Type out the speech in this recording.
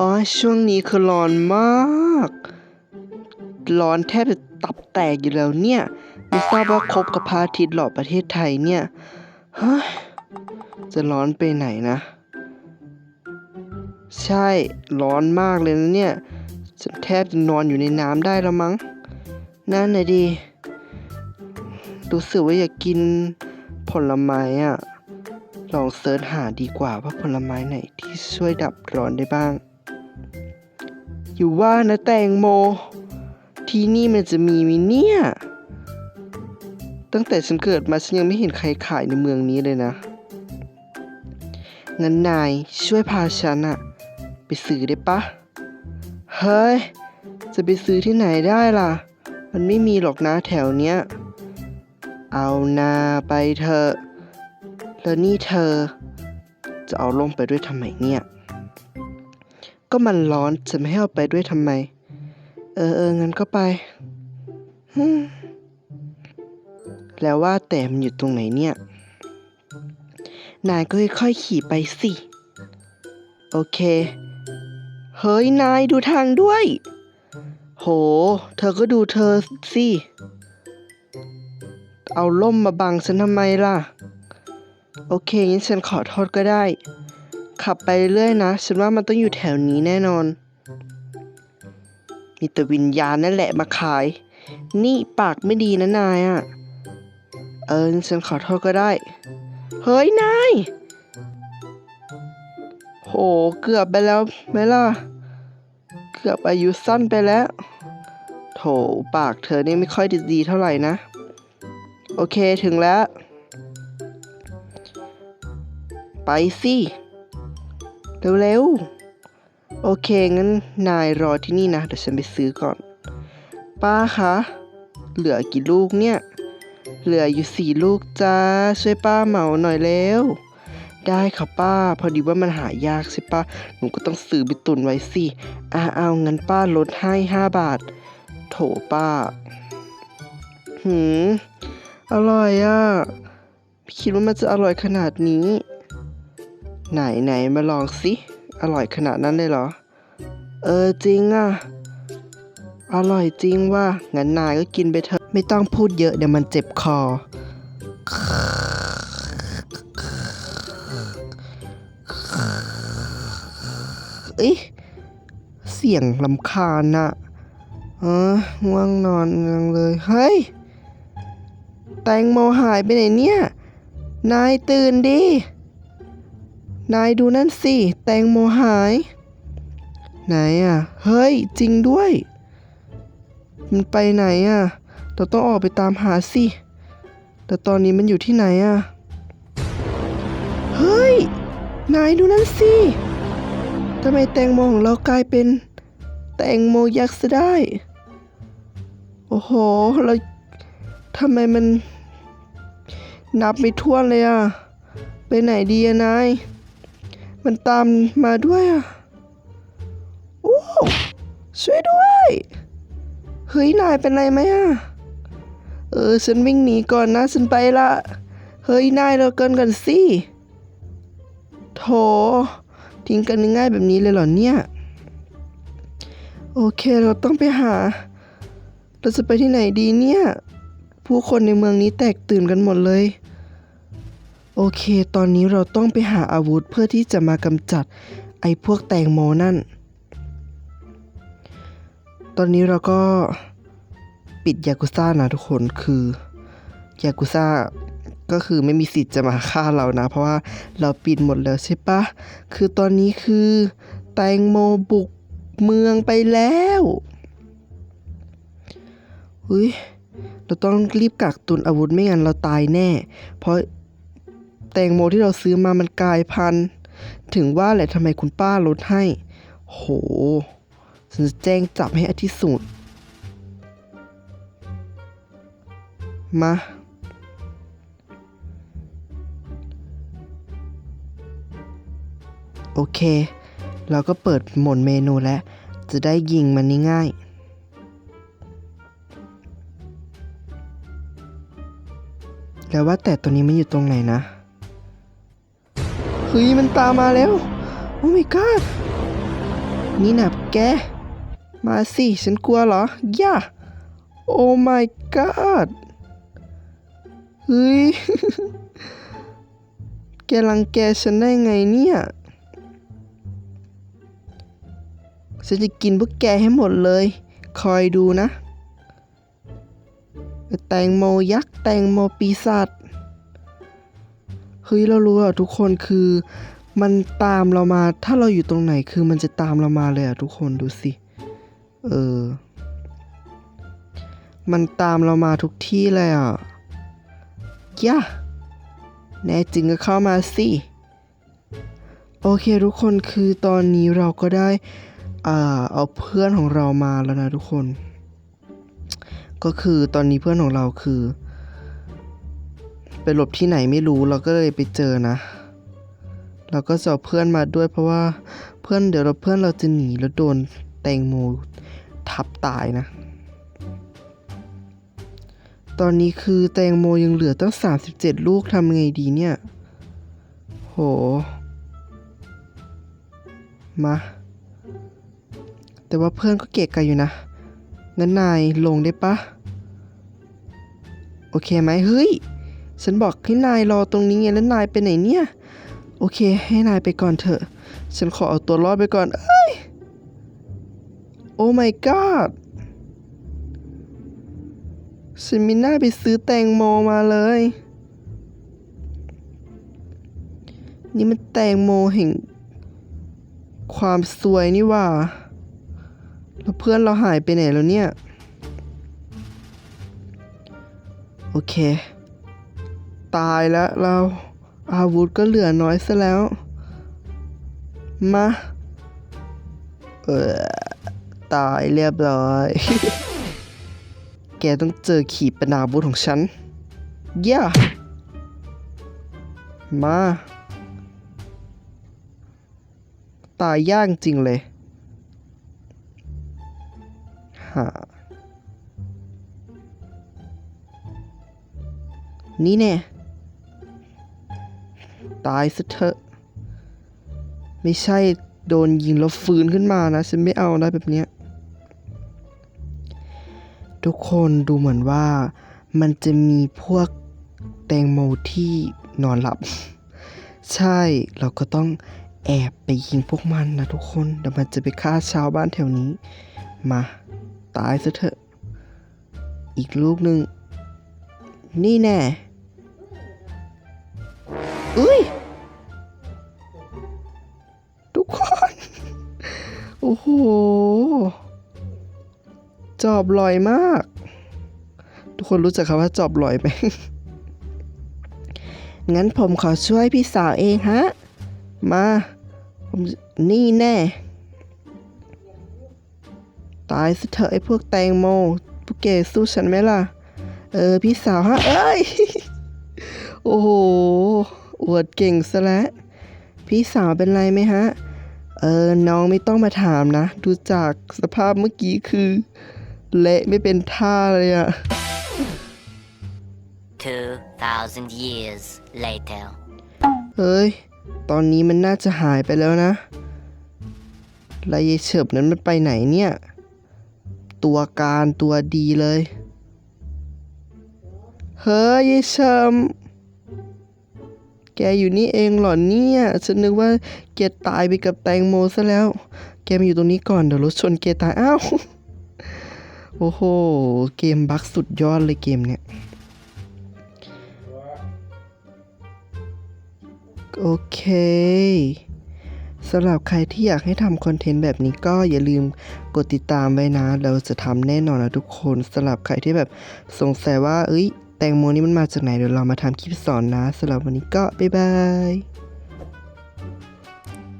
อ๋อช่วงนี้คือร้อนมาก ร้อนแทบจะตับแตกอยู่แล้วเนี่ย ไม่ทราบว่าคบกับพระอาทิตย์หรอประเทศไทยเนี่ยฮ้ยจะร้อนไปไหนนะ ใช่ร้อนมากเลยนะเนี่ยแทบจะนอนอยู่ในน้ำได้แล้วมั้ง นั่นน่ะดิรู้สึกว่าอยากกินผลไม้อะลองเสิร์ชหาดีกว่าว่าผลไม้ไหนที่ช่วยดับร้อนได้บ้าง อยู่ว่านะแตงโม ที่นี่มันจะมีมิเนี่ย ตั้งแต่ฉันเกิดมาฉันยังไม่เห็นใครขายในเมืองนี้เลยนะ งั้นนายช่วยพาฉันอะไปซื้อได้ปะ เฮ้ย จะไปซื้อที่ไหนได้ล่ะ มันไม่มีหรอกนะแถวเนี้ย เอานาไปเถอะแล้วนี่เธอ จะเอาล่มไปด้วยทำไมเนี่ย ก็มันร้อนจะไม่ให้เอาไปด้วยทำไม เออเอองั้นก็ไปแล้วว่าแต่มันอยู่ตรงไหนเนี่ย นายก็ค่อยๆขี่ไปสิ โอเค เฮ้ย นายดูทางด้วย โห เธอก็ดูเธอสิ เอาล่มมาบังฉันทำไมล่ะ โอเคงั้นฉันขอโทษก็ได้ ขับไปเรื่อยนะ ฉันว่ามันต้องอยู่แถวนี้แน่นอน มีแต่วิญญาณนั่นแหละมาขาย นี่ปากไม่ดีนะนายอะ่ะ เออฉันขอโทษก็ได้ เฮ้ย นาย โห เกือบไปแล้วไหมล่ะ เกือบอายุสั้นไปแล้ว โถปากเธอเนี่ยไม่ค่อยดีเท่าไหร่นะ โอเคถึงแล้ว ไปสิ เร็วๆ โอเค งั้นนายรอที่นี่นะ เดี๋ยวฉันไปซื้อก่อน ป้าคะ เหลือกี่ลูกเนี่ย เหลืออยู่สี่ลูกจ้า ช่วยป้าเหมาหน่อยเร็ว ได้ค่ะป้า พอดีว่ามันหายากใช่ปะหนูก็ต้องซื้อไปตุนไว้สิอ่าเอางั้นป้าลดให้ห้าบาท โถป้า หืม อร่อยอะ่ะไม่คิดว่ามันจะอร่อยขนาดนี้ ไหนไหนมาลองสิ อร่อยขนาดนั้นเลยเหรอ เออจริงอะ อร่อยจริงว่างั้นนายก็กินไปเถอะ ไม่ต้องพูดเยอะเดี๋ยวมันเจ็บคอ เอ้ยเสียงลำคาญน่ะเออง่วงนอนจังเลย เฮ้ย แตงโมหายไปไหนเนี่ย นายตื่นดิ นายดูนั่นสิ แตงโมหาย ไหนอะ เฮ้ย จริงด้วย มันไปไหนอะ เราต้องออกไปตามหาสิ แต่ตอนนี้มันอยู่ที่ไหนอะ เฮ้ย นายดูนั่นสิ ทำไมแตงโมของเรากลายเป็น แตงโมยักษ์ซะได้ โอ้โห เราทำไมมัน นับไม่ถ้วนเลยอะ ไปไหนดีอะนาย มันตามมาด้วยอะโอ้ช่วยด้วย เฮ้ย นายเป็นไรไหมอะ เออ ฉันวิ่งหนีก่อนนะ ฉันไปละ เฮ้ย นายเราเกินกันสิโถทิ้งกันง่ายแบบนี้เลยเหรอเนี่ย โอเค เราต้องไปหา เราจะไปที่ไหนดีเนี่ย ผู้คนในเมืองนี้แตกตื่นกันหมดเลย โอเค ตอนนี้เราต้องไปหาอาวุธเพื่อที่จะมากำจัดไอ้พวกแตงโมนั่น ตอนนี้เราก็ปิดยากุซ่านะทุกคนคือยากุซ่าก็คือไม่มีสิทธิ์จะมาฆ่าเรานะ เพราะว่าเราปิดหมดแล้วใช่ปะคือตอนนี้คือแตงโมบุกเมืองไปแล้วเฮ้ยเราต้องรีบกักตุนอาวุธไม่งั้นเราตายแน่ เพราะ แตงโมที่เราซื้อมามันกลายพันธุ์ ถึงว่าแหละทำไมคุณป้าลดให้ โหฉันจะแจ้งจับให้อาทิสุด มา โอเค เราก็เปิดโหมดเมนูแล้ว จะได้ยิงมันง่ายแล้วว่าแต่ตัวนี้มันอยู่ตรงไหนนะ ฮ้ยมันตามมาแล้ว โอ้ my god นี่นะแก มาสิ ฉันกลัวเหรอย่าโอ้ my god เฮ้ย แกรังแกฉันได้ไงเนี่ย ฉันจะกินพวกแกให้หมดเลย คอยดูนะ แตงโมยักษ์ แตงโมปีศาจ เฮ้ยเรารู้อะทุกคนคือมันตามเรามาถ้าเราอยู่ตรงไหนคือมันจะตามเรามาเลยอะทุกคนดูสิ เออ มันตามเรามาทุกที่เลยอะย่าแน่จริงก็เข้ามาสิ โอเคทุกคนคือตอนนี้เราก็ได้อ่าเอาเพื่อนของเรามาแล้วนะทุกคน ก็คือตอนนี้เพื่อนของเราคือ ไปหลบที่ไหนไม่รู้เราก็เลยไปเจอนะเราก็จะเอาเพื่อนมาด้วยเพราะว่าเพื่อนเดี๋ยวเราเพื่อนเราจะหนีแล้วโดนแตงโมทับตายนะ ตอนนี้คือแตงโมยังเหลือตั้ง 37 ลูกทำไงดีเนี่ย โห มา แต่ว่าเพื่อนก็เกะกะอยู่นะ งั้นนายลงได้ปะ โอเคไหมเฮ้ย ฉันบอกให้นายรอตรงนี้ไงแล้วนายไปไหนเนี่ย โอเค ให้นายไปก่อนเถอะ ฉันขอเอาตัวรอดไปก่อน เอ้ย โอ้ my god ฉันมีหน้าไปซื้อแตงโมมาเลย นี่มันแตงโมแห่ง ความสวยนี่ว่า แล้วเพื่อนเราหายไปไหนแล้วเนี่ย โอเค ตายแล้วเราอาวุธก็เหลือน้อยซะแล้ว มา เออตายเรียบร้อย แกต้องเจอขีปนาวุธของฉัน ย่า มา ตายยากจริงเลยฮะนี่แน่ ตายซะเถอะ ไม่ใช่โดนยิงแล้วฟื้นขึ้นมานะ ฉันไม่เอานะแบบเนี้ย ทุกคนดูเหมือนว่ามันจะมีพวกแตงโมที่นอนหลับ ใช่เราก็ต้องแอบไปยิงพวกมันนะทุกคนเดี๋ยวมันจะไปฆ่าชาวบ้านแถวนี้ มา ตายซะเถอะ อีกลูกหนึ่งนี่แน่ อุ้ย ทุกคน โอ้โห จอบลอยมาก ทุกคนรู้จักคำว่าจอบลอยไหม งั้นผมขอช่วยพี่สาวเองฮะ มาผมนี่แน่ ตายซะเถอะไอ้พวกแตงโมพวกเกสู้ฉันไหมล่ะ เออ พี่สาวฮะ เอ้ย โอ้โห อวดเก่งซะแล้ว พี่สาวเป็นไรไหมฮะ เออ น้องไม่ต้องมาถามนะ ดูจากสภาพเมื่อกี้คือ เละไม่เป็นท่าเลยอะ 2,000 years later. เฮ้ย ตอนนี้มันน่าจะหายไปแล้วนะแล้วยายเฉิบนั้นมันไปไหนเนี่ย ตัวการตัวดีเลย เฮ้ยยายเฉิม แกอยู่นี่เองเหรอเนี่ย ฉันนึกว่าแกตายไปกับแตงโมซะแล้ว แกมาอยู่ตรงนี้ก่อนเดี๋ยวรถชนแกตาย อ้าว โอ้โห เกมบั๊กสุดยอดเลยเกมเนี่ย โอเคสำหรับใครที่อยากให้ทำคอนเทนต์แบบนี้ก็อย่าลืมกดติดตามไว้นะ เราจะทำแน่นอนนะทุกคนสำหรับใครที่แบบสงสัยว่า เอ้ย แตงโมนี่มันมาจากไหนเดี๋ยวเรามาทำคลิปสอนนะสำหรับวันนี้ก็บ๊ายบาย